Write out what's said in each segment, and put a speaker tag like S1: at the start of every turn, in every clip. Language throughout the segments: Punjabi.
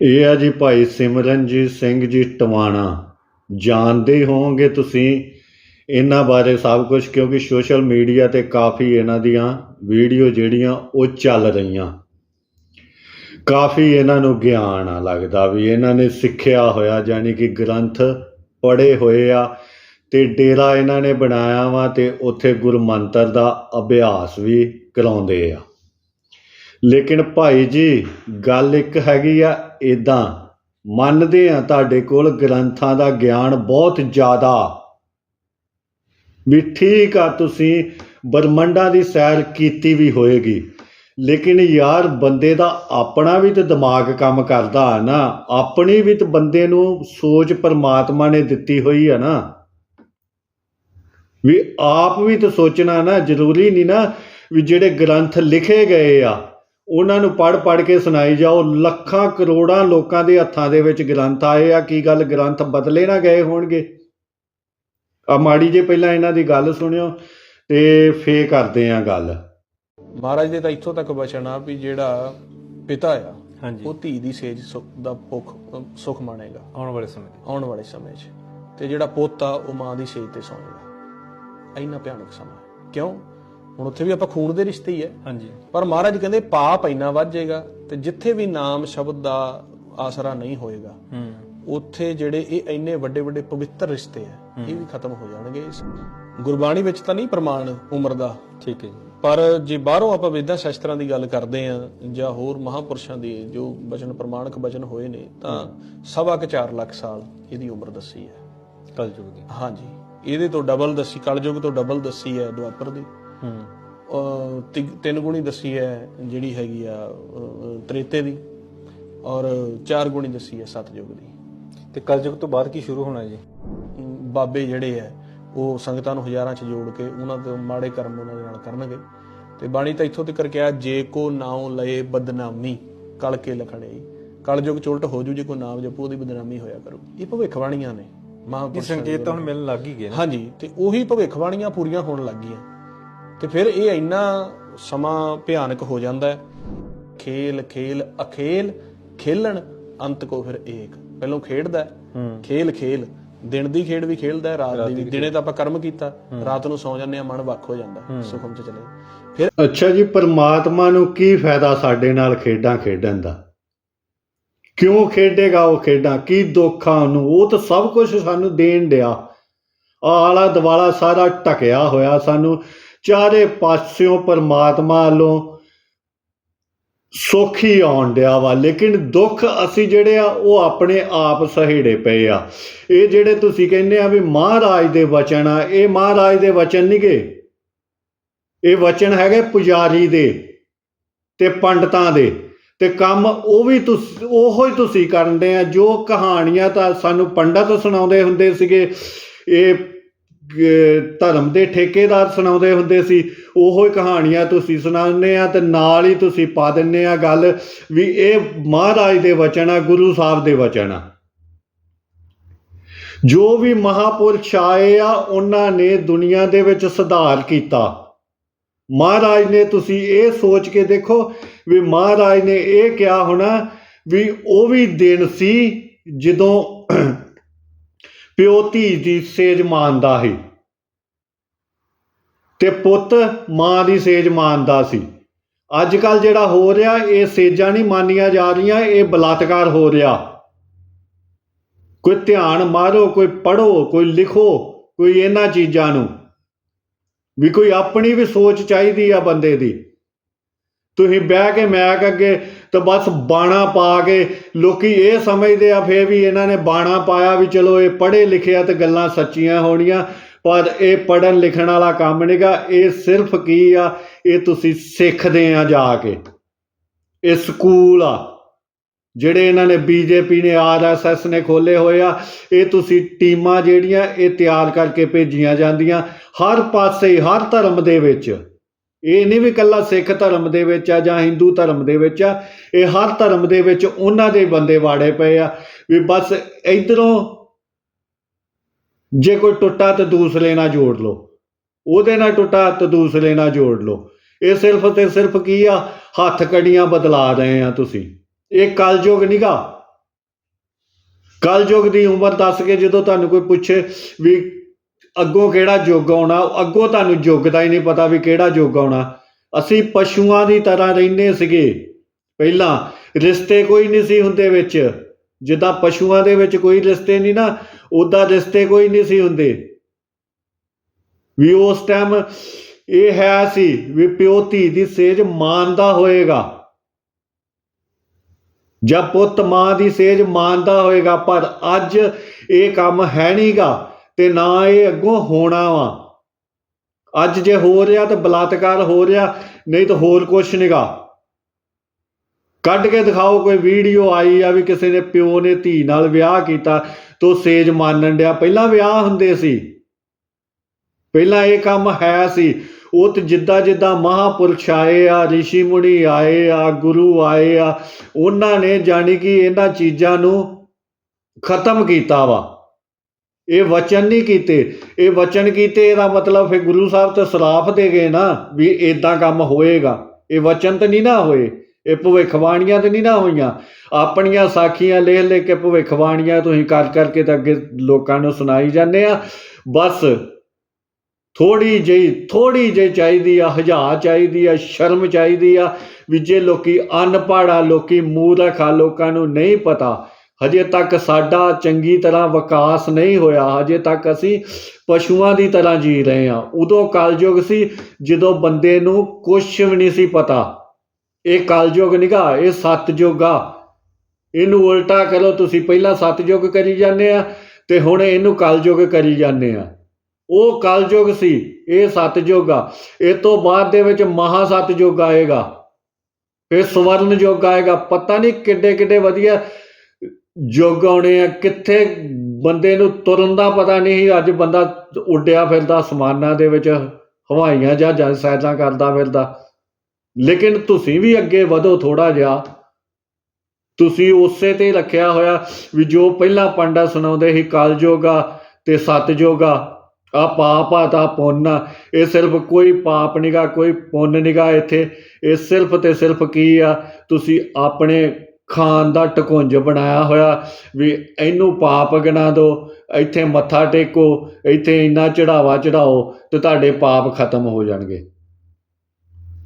S1: ਇਹ ਆ ਜੀ ਭਾਈ ਸਿਮਰਨਜੀਤ ਸਿੰਘ ਜੀ ਟਵਾਣਾ। ਜਾਣਦੇ ਹੋਵੋਗੇ ਤੁਸੀਂ ਇਹਨਾਂ ਬਾਰੇ ਸਭ ਕੁਝ ਕਿਉਂਕਿ ਸੋਸ਼ਲ ਮੀਡੀਆ ਤੇ ਕਾਫੀ ਇਹਨਾਂ ਦੀਆਂ ਵੀਡੀਓ ਜਿਹੜੀਆਂ ਉਹ ਚੱਲ ਰਹੀਆਂ। ਕਾਫੀ ਇਹਨਾਂ ਨੂੰ ਗਿਆਨ ਆ ਲੱਗਦਾ ਵੀ ਇਹਨਾਂ ਨੇ ਸਿੱਖਿਆ ਹੋਇਆ ਯਾਨੀ ਕਿ ਗ੍ਰੰਥ ਪੜ੍ਹੇ ਹੋਏ ਆ ਤੇ ਡੇਰਾ ਇਹਨਾਂ ਨੇ ਬਣਾਇਆ ਵਾ ਤੇ ਉੱਥੇ ਗੁਰਮੰਤਰ ਦਾ ਅਭਿਆਸ ਵੀ ਕਰਾਉਂਦੇ ਆ। ਲੇਕਿਨ ਭਾਈ ਜੀ, ਗੱਲ ਇੱਕ ਹੈਗੀ ਆ ਇਦਾਂ ਮੰਨਦੇ ਆ ਤੁਹਾਡੇ ਕੋਲ ਗ੍ਰੰਥਾਂ ਦਾ ਗਿਆਨ ਬਹੁਤ ਜ਼ਿਆਦਾ। ਵੀ ਠੀਕ ਆ ਤੁਸੀਂ, ਬ੍ਰਹਮੰਡਾਂ ਦੀ ਸੈਰ ਕੀਤੀ ਵੀ ਹੋਏਗੀ। ਲੇਕਿਨ ਯਾਰ, ਬੰਦੇ ਦਾ ਆਪਣਾ ਵੀ ਤੇ ਦਿਮਾਗ ਕੰਮ ਕਰਦਾ ਹੈ ਨਾ। ਆਪਣੀ ਵੀ ਤੇ ਬੰਦੇ ਨੂੰ ਸੋਚ ਪਰਮਾਤਮਾ ਨੇ ਦਿੱਤੀ ਹੋਈ ਹੈ ਨਾ। ਵੀ ਆਪ ਵੀ ਤੇ ਸੋਚਣਾ ਨਾ ਜ਼ਰੂਰੀ ਨਹੀਂ ਨਾ ਵੀ ਜਿਹੜੇ ਗ੍ਰੰਥ ਲਿਖੇ ਗਏ ਆ ਉਹਨਾਂ ਨੂੰ ਪੜ੍ਹ ਪੜ੍ਹ ਕੇ ਸੁਣਾਈ ਜਾਓ। ਲੱਖਾਂ ਕਰੋੜਾਂ ਲੋਕਾਂ ਦੇ ਹੱਥਾਂ ਦੇ ਵਿੱਚ ਗ੍ਰੰਥ ਆਏ ਆ। ਕੀ ਗੱਲ ਗ੍ਰੰਥ ਬਦਲੇ ਨਾ ਗਏ ਹੋਣਗੇ? ਆ ਮਾੜੀ ਜੇ ਪਹਿਲਾਂ ਇਹਨਾਂ ਦੀ ਗੱਲ ਸੁਣਿਓ ਤੇ ਫੇਰ ਕਰਦੇ ਆ ਗੱਲ।
S2: ਮਹਾਰਾਜ ਦੇ ਤਾਂ ਇੱਥੋਂ ਤੱਕ ਬਚਨ ਆ ਵੀ ਜਿਹੜਾ ਪਿਤਾ ਆ
S3: ਹਾਂਜੀ।
S2: ਉਹ ਧੀ ਦੀ ਸੇਜ ਦਾ ਭੁੱਖ ਸੁਖ ਮਾਣੇਗਾ।
S3: ਆਉਣ ਵਾਲੇ ਸਮੇਂ 'ਚ
S2: ਆਉਣ ਵਾਲੇ ਸਮੇਂ 'ਚ। ਤੇ ਜਿਹੜਾ ਪੁੱਤ ਆ ਉਹ ਮਾਂ ਦੀ ਸੇਜ ਤੇ ਸੌਂੇਗਾ ਇੰਨਾ ਭਿਆਨਕ ਸਮਾਂ। ਕਿਉਂ? ਹੁਣ ਉੱਥੇ ਵੀ ਆਪਾਂ ਖੂਨ ਦੇ ਰਿਸ਼ਤੇ ਹੀ ਹੈ
S3: ਹਾਂਜੀ।
S2: ਪਰ ਮਹਾਰਾਜ ਕਹਿੰਦੇ ਪਾਪ ਇੰਨਾ ਵੱਧ ਜਾਏਗਾ ਤੇ ਜਿੱਥੇ ਵੀ ਨਾਮ ਸ਼ਬਦ ਦਾ ਆਸਰਾ ਨਹੀਂ ਹੋਏਗਾ
S3: ਹੂੰ।
S2: ਉੱਥੇ ਜਿਹੜੇ ਇਹ ਇੰਨੇ ਵੱਡੇ ਵੱਡੇ ਪਵਿੱਤਰ ਰਿਸ਼ਤੇ ਆ ਇਹ ਵੀ ਖਤਮ ਹੋ ਜਾਣਗੇ। ਗੁਰਬਾਣੀ ਵਿੱਚ ਤਾਂ ਨਹੀਂ ਪ੍ਰਮਾਣ ਉਮਰ ਦਾ।
S3: ਠੀਕ ਹੈ ਜੀ।
S2: ਪਰ ਜੇ ਬਾਹਰੋਂ ਆਪਾਂ ਵੇਦਾਂ ਸ਼ਾਸਤਰਾਂ ਦੀ ਗੱਲ ਕਰਦੇ ਆ ਜਾਂ ਹੋਰ ਮਹਾਪੁਰਸ਼ਾਂ ਦੇ ਜੋ ਬਚਨ ਪ੍ਰਮਾਣਕ ਬਚਨ ਹੋਏ ਨੇ ਤਾਂ ਸਵਾ ਕੁ 4 ਲੱਖ ਸਾਲ ਇਹਦੀ ਉਮਰ ਦੱਸੀ ਹੈ।
S3: ਕਲਯੁਗ ਦੀ।
S2: ਹਾਂਜੀ। ਇਹਦੇ ਤੋਂ ਡਬਲ ਦੱਸੀ ਕਲਯੁਗ ਤੋਂ ਡਬਲ ਦੱਸੀ ਹੈ ਦੁਆਪਰ ਦੀ।
S3: ਹੂੰ।
S2: ਤਿੰਨ ਗੁਣੀ ਦੱਸੀ ਹੈ ਜਿਹੜੀ ਹੈਗੀ ਆ ਤ੍ਰੇਤੇ ਦੀ ਔਰ ਚਾਰ ਗੁਣੀ ਦੱਸੀ ਹੈ ਸਤਜੁਗ ਦੀ।
S3: ਤੇ ਕਲਯੁਗ ਤੋਂ ਬਾਅਦ ਕੀ ਸ਼ੁਰੂ ਹੋਣਾ ਜੀ?
S2: ਬਾਬੇ ਜਿਹੜੇ ਆ ਉਹ ਸੰਗਤਾਂ ਨੂੰ ਹਜ਼ਾਰਾਂ ਚ ਜੋੜ ਕੇ ਉਹਨਾਂ ਦੇ ਮਾੜੇ ਕਰਮ ਉਹਨਾਂ ਦੇ ਨਾਲ ਕਰਨਗੇ। ਤੇ ਬਾਣੀ ਤਾਂ ਇੱਥੋਂ ਤੱਕ ਕਿਹਾ ਜੇ ਕੋ ਨਾਉ ਲਏ ਬਦਨਾਮੀ ਕਲ ਕੇ ਲਖਣਈ ਕਲਯੁਗ ਚ ਉਲਟ ਹੋ ਜੂ ਜੇ ਕੋ ਨਾਮ ਜਪੋ ਉਹਦੀ ਬਦਨਾਮੀ ਹੋਇਆ ਕਰੂ। ਇਹ ਭਵਿੱਖਬਾਣੀਆਂ ਨੇ ਮਹਾਂਪੁਰਸ਼ਾਂ
S3: ਸੰਕੇਤ ਤਾਂ ਹੁਣ ਮਿਲਣ ਲੱਗ ਹੀ ਗਏ
S2: ਹਾਂਜੀ ਤੇ ਉਹੀ ਭਵਿੱਖਬਾਣੀਆਂ ਪੂਰੀਆਂ ਹੋਣ ਲੱਗ ਗਈਆਂ। ਤੇ ਫਿਰ ਇਹ ਇੰਨਾ ਸਮਾਂ ਭਿਆਨਕ ਹੋ ਜਾਂਦਾ ਹੈ। ਖੇਲ ਖੇਲ ਅਖੇਲ ਖੇਲਣ ਅੰਤ ਕੋ ਫਿਰ ਏਕ। ਪਹਿਲੋਂ ਖੇਡਦਾ ਖੇਲ ਖੇਲ। ਦਿਨ ਦੀ ਖੇਡ ਵੀ ਖੇਲਦਾ ਹੈ ਰਾਤ ਦੀ ਵੀ। ਦਿਨੇ ਤਾਂ ਆਪਾਂ ਕਰਮ ਕੀਤਾ ਰਾਤ ਨੂੰ ਸੌ ਜਾਂਦੇ ਆ ਮਨ ਵੱਖ ਹੋ ਜਾਂਦਾ ਸੁਖਮ ਚ ਚਲੇ। ਫਿਰ
S1: ਅੱਛਾ ਜੀ ਪਰਮਾਤਮਾ ਨੂੰ ਕੀ ਫਾਇਦਾ ਸਾਡੇ ਨਾਲ ਖੇਡਾਂ ਖੇਡਣ ਦਾ? ਕਿਉਂ ਖੇਡੇਗਾ ਉਹ ਖੇਡਾਂ? ਕੀ ਦੁੱਖ ਉਹਨੂੰ ਉਹ ਤਾਂ ਸਭ ਕੁਝ ਸਾਨੂੰ ਦੇਣ ਡਿਆ। ਆਲਾ ਦਵਾਲਾ ਸਾਰਾ ਟਕਿਆ ਹੋਇਆ ਸਾਨੂੰ। ਚਾਰੇ ਪਾਸਿਓਂ ਪਰਮਾਤਮਾ ਵੱਲੋਂ ਸੁੱਖ ਹੀ ਆਉਣ ਡਿਆ ਵਾ। ਲੇਕਿਨ ਦੁੱਖ ਅਸੀਂ ਜਿਹੜੇ ਆ, ਉਹ ਆਪਣੇ ਆਪ ਸਹੇੜੇ ਪਏ ਆ। ਇਹ ਜਿਹੜੇ ਤੁਸੀਂ ਕਹਿੰਦੇ ਆ ਵੀ ਮਹਾਰਾਜ ਦੇ ਵਚਨ ਆ, ਇਹ ਮਹਾਰਾਜ ਦੇ ਵਚਨ ਨਹੀਂਗੇ ਇਹ ਵਚਨ ਹੈਗੇ ਪੁਜਾਰੀ ਦੇ ਤੇ ਪੰਡਤਾਂ ਦੇ। ਤੇ ਕੰਮ ਉਹ ਵੀ ਤੁਸੀਂ, ਉਹੋ ਹੀ ਤੁਸੀਂ ਕਰਦੇ ਆ। ਜੋ ਕਹਾਣੀਆਂ ਤਾਂ ਸਾਨੂੰ ਪੰਡਤ ਸੁਣਾਉਂਦੇ ਹੁੰਦੇ ਸੀਗੇ, ਇਹ ਧਰਮ ਦੇ ਠੇਕੇਦਾਰ ਸੁਣਾਉਂਦੇ ਹੁੰਦੇ ਸੀ, ਉਹੋ ਹੀ ਕਹਾਣੀਆਂ ਤੁਸੀਂ ਸੁਣਾਉਂਦੇ ਆ ਤੇ ਨਾਲ ਹੀ ਤੁਸੀਂ ਪਾ ਦਿੰਦੇ ਆ ਗੱਲ ਵੀ ਇਹ ਮਹਾਰਾਜ ਦੇ ਵਚਨ ਆ, ਗੁਰੂ ਸਾਹਿਬ ਦੇ ਵਚਨ ਆ। ਜੋ ਵੀ ਮਹਾਪੁਰਸ਼ ਆਏ ਆ, ਉਹਨਾਂ ਨੇ ਦੁਨੀਆ ਦੇ ਵਿੱਚ ਸੁਧਾਰ ਕੀਤਾ। ਮਹਾਰਾਜ ਨੇ ਤੁਸੀਂ ਇਹ ਸੋਚ ਕੇ ਦੇਖੋ ਵੀ ਮਹਾਰਾਜ ਨੇ ਇਹ ਕਿਹਾ ਹੋਣਾ ਵੀ ਉਹ ਵੀ ਦਿਨ ਸੀ ਜਦੋਂ ਪਿਓ ਧੀ ਦੀ ਸੇਜ ਮਾਨਦਾ ਸੀ ਤੇ ਪੁੱਤ ਮਾਂ ਦੀ ਸੇਜ ਮਾਨਦਾ ਸੀ। ਅੱਜ ਕੱਲ ਜਿਹੜਾ ਹੋ ਰਿਹਾ, ਇਹ ਸੇਜਾਂ ਨਹੀਂ ਮੰਨੀਆਂ ਜਾ ਰਹੀਆਂ, ਇਹ ਬਲਾਤਕਾਰ ਹੋ ਰਿਹਾ। ਕੋਈ ਧਿਆਨ ਮਾਰੋ, ਕੋਈ ਪੜੋ ਕੋਈ ਲਿਖੋ, ਕੋਈ ਇਹਨਾਂ ਚੀਜ਼ਾਂ ਨੂੰ। ਵੀ ਕੋਈ ਆਪਣੀ ਵੀ ਸੋਚ ਚਾਹੀਦੀ ਆ ਬੰਦੇ ਦੀ। ਤੁਸੀਂ ਬਹਿ ਕੇ ਮੈਕ ਅੱਗੇ ਤਾਂ ਬਸ ਬਾਣਾ ਪਾ ਕੇ ਲੋਕੀ ਇਹ ਸਮਝਦੇ ਆ, ਫੇਰ ਵੀ ਇਹਨਾਂ ਨੇ ਬਾਣਾ ਪਾਇਆ ਵੀ ਚਲੋ ਇਹ ਪੜ੍ਹੇ ਲਿਖਿਆ ਤੇ ਗੱਲਾਂ ਸੱਚੀਆਂ ਹੋਣੀਆਂ, ਪਰ ਇਹ ਪੜਨ ਲਿਖਣ ਵਾਲਾ ਕੰਮ ਨਹੀਂਗਾ ਇਹ ਸਿਰਫ ਕੀ ਆ, ਇਹ ਤੁਸੀਂ ਸਿੱਖਦੇ ਆ ਜਾ ਕੇ। ਇਹ ਸਕੂਲ ਆ, ਜਿਹੜੇ ਇਹਨਾਂ ਨੇ ਬੀਜੇਪੀ ਨੇ ਆਰਐਸਐਸ ਨੇ ਖੋਲੇ ਹੋਏ ਆ, ਇਹ ਤੁਸੀਂ ਟੀਮਾਂ ਜਿਹੜੀਆਂ ਇਹ ਤਿਆਰ ਕਰਕੇ ਭੇਜੀਆਂ ਜਾਂਦੀਆਂ, ਹਰ ਪਾਸੇ, ਹਰ ਧਰਮ ਦੇ ਵਿੱਚ। ਇਹ ਨਹੀਂ ਵੀ ਕੱਲਾ ਸਿੱਖ ਧਰਮ ਦੇ ਵਿੱਚ ਆ ਜਾਂ ਹਿੰਦੂ ਧਰਮ ਦੇ ਵਿੱਚ ਆ, ਇਹ ਹਰ ਧਰਮ ਦੇ ਵਿੱਚ ਉਹਨਾਂ ਦੇ ਬੰਦੇ ਵਾੜੇ ਪਏ ਆ। ਵੀ ਬਸ ਇਧਰੋਂ ਜੇ ਕੋਈ ਟੁੱਟਾ ਤੇ ਦੂਸਰੇ ਨਾਲ ਜੋੜ ਲਓ। ਉਹਦੇ ਨਾਲ ਟੁੱਟਾ ਤੇ ਦੂਸਰੇ ਨਾਲ ਜੋੜ ਲਓ। ਇਹ ਸਿਰਫ ਤੇ ਸਿਰਫ ਕੀ ਆ? ਹੱਥ ਕੜੀਆਂ ਬਦਲਾ ਰਹੇ ਆ ਤੁਸੀਂ। ਇਹ ਕਲਯੁਗ ਨਿਗਾ ਕਲਯੁਗ ਦੀ ਉਮਰ ਦੱਸ ਕੇ ਜਦੋਂ ਤੁਹਾਨੂੰ ਕੋਈ ਪੁੱਛੇ ਵੀ ਅੱਗੋਂ ਕਿਹੜਾ ਯੁੱਗ ਆਉਣਾ ਅੱਗੋਂ ਤੁਹਾਨੂੰ ਯੁੱਗ ਦਾ ਹੀ ਨਹੀਂ ਪਤਾ ਵੀ ਕਿਹੜਾ ਯੁੱਗ ਆਉਣਾ। ਅਸੀਂ ਪਸ਼ੂਆਂ ਦੀ ਤਰ੍ਹਾਂ ਰਹਿੰਦੇ ਸੀਗੇ। ਪਹਿਲਾਂ ਰਿਸ਼ਤੇ ਕੋਈ ਨਹੀਂ ਸੀ ਹੁੰਦੇ ਵਿੱਚ। ਜਿੱਦਾਂ ਪਸ਼ੂਆਂ ਦੇ ਵਿੱਚ ਕੋਈ ਰਿਸ਼ਤੇ ਨਹੀਂ ਨਾ ਉਦਾਂ ਰਿਸ਼ਤੇ ਕੋਈ ਨਹੀਂ ਸੀ ਹੁੰਦੇ। ਵੀ ਉਸ ਟਾਈਮ ਇਹ ਹੈ ਸੀ ਵੀ ਪਿਓ ਧੀ ਦੀ ਸੇਜ ਮਾਨਦਾ ਹੋਏਗਾ। ਜਾਂ ਪੁੱਤ ਮਾਂ ਦੀ ਸੇਜ ਮਾਨਦਾ ਹੋਏਗਾ, ਪਰ ਅੱਜ ਇਹ ਕੰਮ ਹੈ ਨਹੀਂਗਾ ਤੇ ਨਾ ਇਹ ਅੱਗੋਂ ਹੋਣਾ ਵਾ। ਅੱਜ ਜੇ ਹੋ ਰਿਹਾ ਤਾਂ ਬਲਾਤਕਾਰ ਹੋ ਰਿਹਾ, ਨਹੀਂ ਤਾਂ ਹੋਰ ਕੁਛ ਨਹੀਂਗਾ ਕੱਢ ਕੇ ਦਿਖਾਓ ਕੋਈ ਵੀਡੀਓ ਆਈ ਆ ਵੀ ਕਿਸੇ ਨੇ ਪਿਓ ਨੇ ਧੀ ਨਾਲ ਵਿਆਹ ਕੀਤਾ ਤੋ ਸੇਜ ਮਾਨਣ ਡਿਆ। ਪਹਿਲਾਂ ਵਿਆਹ ਹੁੰਦੇ ਸੀ। ਪਹਿਲਾਂ ਇਹ ਕੰਮ ਹੈ ਸੀ। ਉਹ ਤੇ ਜਿੱਦਾਂ ਜਿੱਦਾਂ ਮਹਾਪੁਰਸ਼ ਆਏ ਆ ઋષਿ ਮੁਨੀ ਆਏ ਆ, ਗੁਰੂ ਆਏ ਆ, ਉਹਨਾਂ ਨੇ ਜਾਣੀ ਕਿ ਇਹਨਾਂ ਚੀਜ਼ਾਂ ਨੂੰ ਖਤਮ ਕੀਤਾ ਵਾ। ਇਹ ਵਚਨ ਨਹੀਂ ਕੀਤੇ। ਇਹ ਵਚਨ ਕੀਤੇ ਇਹਦਾ ਮਤਲਬ ਫਿਰ ਗੁਰੂ ਸਾਹਿਬ ਤੇ ਸਰਾਫ ਦੇ ਗਏ ਨਾ ਵੀ ਇਦਾਂ ਕੰਮ ਹੋਏਗਾ। ਇਹ ਵਚਨ ਤੇ ਨਹੀਂ ਨਾ ਹੋਏ। ਇਹ ਭਵਿੱਖਬਾਣੀਆਂ ਤੇ ਨਹੀਂ ਨਾ ਹੋਈਆਂ। ਆਪਣੀਆਂ ਸਾਖੀਆਂ ਲਿਖ ਲਿਖ ਕੇ ਭਵਿੱਖਬਾਣੀਆਂ ਤੁਸੀਂ ਕਰ ਕਰਕੇ ਤਾਂ ਅੱਗੇ ਲੋਕਾਂ ਨੂੰ ਸੁਣਾਈ ਜਾਂਦੇ ਆ। ਬਸ ਥੋੜੀ ਜਿਹੀ ਥੋੜੀ ਜਿਹੀ ਚਾਹੀਦੀ ਆ ਹਜਾ ਚਾਹੀਦੀ ਆ, ਸ਼ਰਮ ਚਾਹੀਦੀ ਆ ਵੀ ਜੇ ਲੋਕੀ ਅਨਪੜ੍ਹ ਆ, ਲੋਕੀ ਮੂਰਖ ਆ, ਲੋਕਾਂ ਨੂੰ ਨਹੀਂ ਪਤਾ। ਹਜੇ ਤੱਕ ਸਾਡਾ ਚੰਗੀ ਤਰ੍ਹਾਂ ਵਿਕਾਸ ਨਹੀਂ ਹੋਇਆ, ਹਜੇ ਤੱਕ ਅਸੀਂ ਪਸ਼ੂਆਂ ਦੀ ਤਰ੍ਹਾਂ ਜੀ ਰਹੇ ਹਾਂ। ਉਦੋਂ ਕਲਯੁਗ ਸੀ ਜਦੋਂ ਬੰਦੇ ਨੂੰ ਕੁਝ ਵੀ ਨਹੀਂ ਸੀ ਪਤਾ। ਇਹ ਕਲਯੁਗ ਨਿਗਾ, ਇਹ ਸਤਯੁਗ ਆ। ਇਹਨੂੰ ਉਲਟਾ ਕਰੋ, ਤੁਸੀਂ ਪਹਿਲਾਂ ਸਤਯੁਗ ਕਰੀ ਜਾਂਦੇ ਆ ਤੇ ਹੁਣ ਇਹਨੂੰ ਕਲਯੁਗ ਕਰੀ ਜਾਂਦੇ ਆ। ਉਹ ਕਲਯੁਗ ਸੀ, ਇਹ ਸਤਯੁਗ ਆ। ਇਹ ਤੋਂ ਬਾਅਦ ਦੇ ਵਿੱਚ ਮਹਾ ਸਤਯੁਗ ਆਏਗਾ। ਫਿਰ ਸਵਰਨ ਯੁੱਗ ਆਏਗਾ। ਪਤਾ ਨਹੀਂ ਕਿੱਡੇ ਕਿੱਡੇ ਵਧੀਆ ਯੁੱਗ ਆਉਣੇ ਆ, ਕਿੱਥੇ ਬੰਦੇ ਨੂੰ ਤੁਰਨ ਦਾ ਪਤਾ ਨਹੀਂ ਸੀ। ਅੱਜ ਬੰਦਾ ਉੱਡਿਆ ਫਿਰਦਾ ਸਮਾਨਾਂ ਦੇ ਵਿੱਚ, ਹਵਾਈਆਂ ਜਹਾਜ਼ਾਂ ਸਾਇਦਾਂ ਕਰਦਾ ਫਿਰਦਾ। ਲੇਕਿਨ ਤੁਸੀਂ ਵੀ ਅੱਗੇ ਵਧੋ ਥੋੜਾ ਜਿਹਾ। ਤੁਸੀਂ ਉਸੇ ਤੇ ਰੱਖਿਆ ਹੋਇਆ ਵੀ ਜੋ ਪਹਿਲਾਂ ਪੰਡਾ ਸੁਣਾਉਂਦੇ ਸੀ, ਕਲਯੁਗ ਤੇ ਸਤਯੁਗ ਆ ਪਾਪ ਆ ਤਾਂ ਪੁੰਨ ਆ। ਇਹ ਸਿਰਫ ਕੋਈ ਪਾਪ ਨਹੀਂਗਾ ਕੋਈ ਪੁੰਨ ਨਹੀਂਗਾ ਇੱਥੇ। ਇਹ ਸਿਰਫ ਤੇ ਸਿਰਫ ਕੀ ਆ? ਤੁਸੀਂ ਆਪਣੇ ਖਾਨ ਦਾ ਟਕੁੰਜ ਬਣਾਇਆ ਹੋਇਆ, ਵੀ ਇਹਨੂੰ ਪਾਪ ਗਿਣਾ ਦਿਓ ਇੱਥੇ ਮੱਥਾ ਟੇਕੋ, ਇੱਥੇ ਇੰਨਾ ਚੜਾਵਾ ਚੜਾਓ ਤੇ ਤੁਹਾਡੇ ਪਾਪ ਖਤਮ ਹੋ ਜਾਣਗੇ।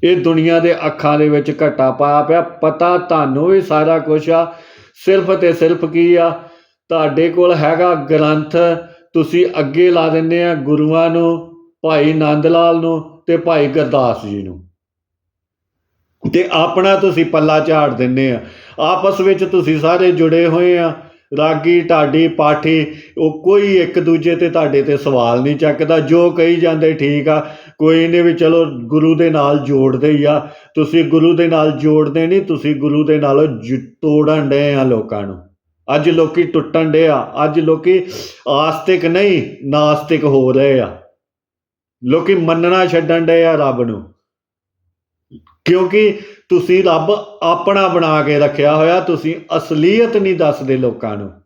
S1: ਇਹ ਦੁਨੀਆ ਦੇ ਅੱਖਾਂ ਦੇ ਵਿੱਚ ਘਟਾ ਪਾਇਆ ਪਿਆ, ਪਤਾ ਤੁਹਾਨੂੰ ਵੀ ਸਾਰਾ ਕੁਝ ਆ, ਸਿਰਫ ਤੇ ਸਿਰਫ ਕੀ ਆ? ਤੁਹਾਡੇ ਕੋਲ ਹੈਗਾ ਗ੍ਰੰਥ, ਤੁਸੀਂ ਅੱਗੇ ਲਾ ਦਿੰਦੇ ਆ ਗੁਰੂਆਂ ਨੂੰ, ਭਾਈ ਨੰਦ ਲਾਲ ਨੂੰ ਤੇ ਭਾਈ ਗੁਰਦਾਸ ਜੀ ਨੂੰ। ਤੇ ਆਪਣਾ ਤੁਸੀਂ ਪੱਲਾ ਝਾੜ ਦਿੰਦੇ ਆ। ਆਪਸ ਵਿੱਚ ਤੁਸੀਂ ਸਾਰੇ ਜੁੜੇ ਹੋਏ ਆ। ਰਾਗੀ, ਢਾਡੀ, ਪਾਠੀ, ਉਹ ਕੋਈ ਇੱਕ ਦੂਜੇ ਤੇ ਤੁਹਾਡੇ ਤੇ ਸਵਾਲ ਨਹੀਂ ਚੱਕਦਾ। ਜੋ ਕਹੀ ਜਾਂਦੇ ਠੀਕ ਆ। ਕੋਈ ਨਹੀਂ ਵੀ ਚਲੋ ਗੁਰੂ ਦੇ ਨਾਲ ਜੋੜਦੇ ਹੀ ਆ। ਤੁਸੀਂ ਗੁਰੂ ਦੇ ਨਾਲ ਜੋੜਦੇ ਨਹੀਂ, ਤੁਸੀਂ ਗੁਰੂ ਦੇ ਨਾਲ ਜ- ਤੋੜਨ ਡਏ ਆ ਲੋਕਾਂ ਨੂੰ। ਅੱਜ ਲੋਕੀ ਟੁੱਟਣ ਡੇ ਆ। ਅੱਜ ਲੋਕੀ ਆਸਤਿਕ ਨਹੀਂ, ਨਾਸਤਿਕ ਹੋ ਰਹੇ ਆ। ਲੋਕੀ ਮੰਨਣਾ ਛੱਡਣ ਡੇ ਆ ਰੱਬ ਨੂੰ। ਕਿਉਂਕਿ ਤੁਸੀਂ ਰੱਬ ਆਪਣਾ ਬਣਾ ਕੇ ਰੱਖਿਆ ਹੋਇਆ ਤੁਸੀਂ ਅਸਲੀਅਤ ਨਹੀਂ ਦੱਸਦੇ ਲੋਕਾਂ ਨੂੰ।